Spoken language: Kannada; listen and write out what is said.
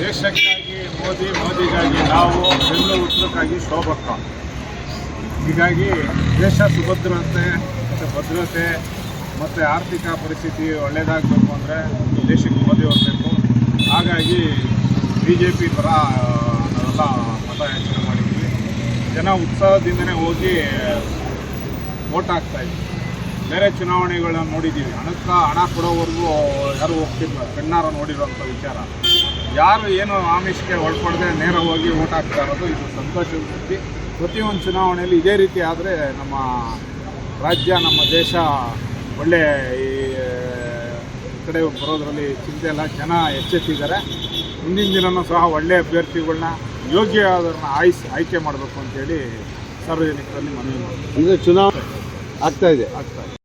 ದೇಶಕ್ಕಾಗಿ, ಮೋದಿ, ಮೋದಿಗಾಗಿ ನಾವು ಬೆನ್ನು ಉತ್ತರಕ್ಕಾಗಿ ಶೋಭಕ್ಕ. ಹೀಗಾಗಿ ದೇಶ ಸುಭದ್ರತೆ, ಮತ್ತು ಭದ್ರತೆ, ಮತ್ತು ಆರ್ಥಿಕ ಪರಿಸ್ಥಿತಿ ಒಳ್ಳೆಯದಾಗಬೇಕು ಅಂದರೆ ದೇಶಕ್ಕೆ ಮೋದಿ ಹೋಗಬೇಕು ಹಾಗಾಗಿ ಬಿ ಜೆ ಪಿ ಪರ ನಾವೆಲ್ಲ ಮತ ಯಾಚನೆ ಮಾಡಿದ್ವಿ. ಜನ ಉತ್ಸಾಹದಿಂದನೇ ಹೋಗಿ ವೋಟ್ ಹಾಕ್ತಾಯಿದ್ವಿ ಬೇರೆ ಚುನಾವಣೆಗಳನ್ನ ನೋಡಿದ್ದೀವಿ ಹಣಕ್ಕೆ ಹಣ ಕೊಡೋವರೆಗೂ ಯಾರು ಹೋಗ್ತಿಲ್ಲ. ಕಣ್ಣಾರ ನೋಡಿರೋಂಥ ವಿಚಾರ. ಯಾರು ಏನು ಆಮಿಷಕ್ಕೆ ಒಳಪಡದೆ ನೇರವಾಗಿ ಹೋಗಿ ಓಟ್ ಹಾಕ್ತಾ ಇರೋದು ಇದು ಸಂತೋಷದ ಸುದ್ದಿ. ಪ್ರತಿಯೊಂದು ಚುನಾವಣೆಯಲ್ಲಿ ಇದೇ ರೀತಿ ಆದರೆ ನಮ್ಮ ರಾಜ್ಯ ನಮ್ಮ ದೇಶ ಒಳ್ಳೆ ಈ ಕಡೆ ಬರೋದರಲ್ಲಿ ಚಿಂತೆ ಇಲ್ಲ. ಜನ ಎಚ್ಚೆತ್ತಿದ್ದಾರೆ. ಮುಂದಿನ ದಿನವೂ ಸಹ ಒಳ್ಳೆಯ ಅಭ್ಯರ್ಥಿಗಳನ್ನ ಯೋಗ್ಯವಾದವ್ರನ್ನ ಆಯ್ಸಿ ಆಯ್ಕೆ ಮಾಡಬೇಕು ಅಂತೇಳಿ ಸಾರ್ವಜನಿಕರಲ್ಲಿ ಮನವಿ ಮಾಡ್ತೀನಿ ಅಂದರೆ ಚುನಾವಣೆ ಆಗ್ತಾ ಇದೆ. ಆಗ್ತಾ ಇದೆ.